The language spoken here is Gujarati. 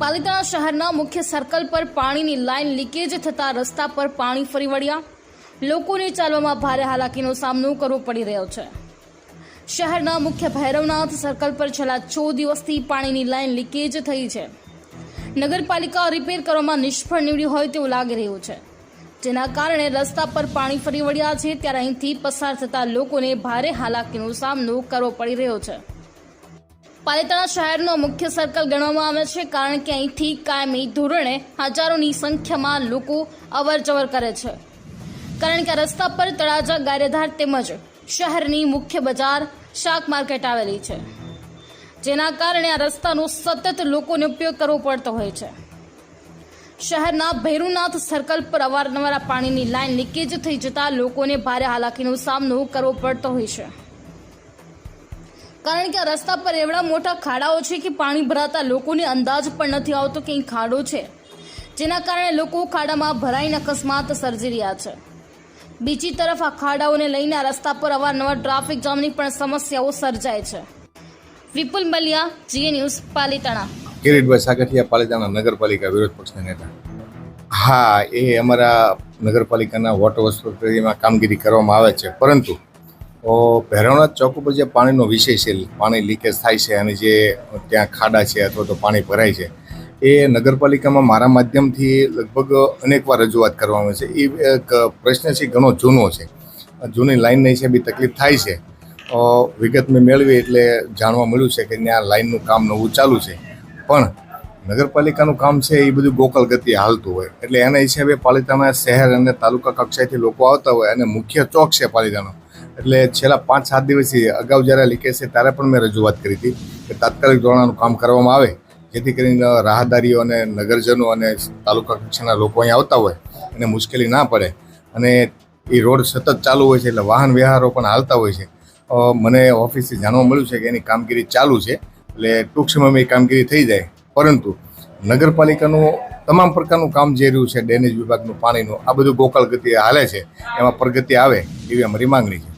પાલિતાણા શહેરના મુખ્ય સર્કલ પર પાણીની લાઇન લીકેજ થતા રસ્તા પર પાણી ફરી વળ્યા. લોકોને ચાલવામાં ભારે હાલાકીનો સામનો કરવો પડી રહ્યો છે. શહેરના મુખ્ય ભૈરવનાથ સર્કલ પર છેલ્લા છ દિવસથી પાણીની લાઇન લીકેજ થઈ છે. નગરપાલિકા રિપેર કરવામાં નિષ્ફળ નીવડી હોય તેવું લાગી રહ્યું છે. જેના કારણે રસ્તા પર પાણી ફરી વળ્યા છે, ત્યારે અહીંથી પસાર થતા લોકોને ભારે હાલાકીનો સામનો કરવો પડી રહ્યો છે. પાલિતાણા શહેરનો મુખ્ય સર્કલ ગણવામાં આવે છે કારણ કે અહીંથી કાયમી ધોરણે હજારોની સંખ્યામાં લોકો અવર જવર કરે છે. કારણ કે રસ્તા પર તળાજા, ગારેધાર તેમજ શહેરની મુખ્ય બજાર શાક માર્કેટ આવેલી છે. જેના કારણે આ રસ્તાનો સતત લોકોને ઉપયોગ કરવો પડતો હોય છે. શહેરના ભૈરુનાથ સર્કલ પર અવારનવાર પાણીની લાઇન લીકેજ થઈ જતા લોકોને ભારે હાલાકીનો સામનો કરવો પડતો હોય છે. કારણ કે આ રસ્તા પર એવડા મોટા ખાડાઓ છે કે પાણી ભરાતા લોકોને અંદાજ પણ નથી આવતો કે ખાડો છે. જેના કારણે લોકો ખાડામાં ભરાઈને અકસ્માત સર્જી રહ્યા છે. બીજી તરફ આ ખાડાઓને લઈને આ રસ્તા પર અવારનવાર ટ્રાફિક જામની પણ સમસ્યાઓ સર્જાય છે. વિપુલ મલિયા, જીએ ન્યૂઝ, પાલિતાણા. કિરીટભાઈ સાગઠિયા પાલિતાણા નગરપાલિકા વિરોધ પક્ષના નેતા? હા, એ અમારા નગરપાલિકાના વોટર વર્ક્સ કામગીરી કરવામાં આવે છે. પરંતુ ભૈરવનાથ ચોક ઉપર જે પાણીનો વિષય છે, પાણી લીકેજ થાય છે, અને જે ત્યાં ખાડા છે અથવા તો પાણી ભરાય છે, એ નગરપાલિકામાં મારા માધ્યમથી લગભગ અનેકવાર રજૂઆત કરવામાં આવે છે. એ એક પ્રશ્ન છે, ઘણો જૂનો છે. જૂની લાઈનની હિસાબે તકલીફ થાય છે. વિગત મેં મેળવી એટલે જાણવા મળ્યું છે કે ત્યાં લાઈનનું કામ નવું ચાલુ છે. પણ નગરપાલિકાનું કામ છે, એ બધું ગોકલ ગતિ હાલતું હોય. એટલે એના હિસાબે પાલિતામાં શહેર અને તાલુકા કક્ષાએથી લોકો આવતા હોય, અને મુખ્ય ચોક છે પાલિતાનો એટલે છેલ્લા પાંચ, સાત દિવસથી અગાઉ જ્યારે લીકેજ છે ત્યારે પણ મેં રજૂઆત કરી હતી કે તાત્કાલિક ધોરણનું કામ કરવામાં આવે, જેથી કરીને રાહદારીઓ અને નગરજનો અને તાલુકા કક્ષાના લોકો અહીં આવતા હોય એને મુશ્કેલી ના પડે. અને એ રોડ સતત ચાલુ હોય છે એટલે વાહન વ્યવહારો પણ હાલતા હોય છે. મને ઓફિસથી જાણવા મળ્યું છે કે એની કામગીરી ચાલુ છે, એટલે ટૂંક સમયમાં એ કામગીરી થઈ જાય. પરંતુ નગરપાલિકાનું તમામ પ્રકારનું કામ જે રહ્યું છે, ડેનેજ વિભાગનું, પાણીનું, આ બધું ગોકળ ગતિએ હાલે છે, એમાં પ્રગતિ આવે એવી અમારી માંગણી છે.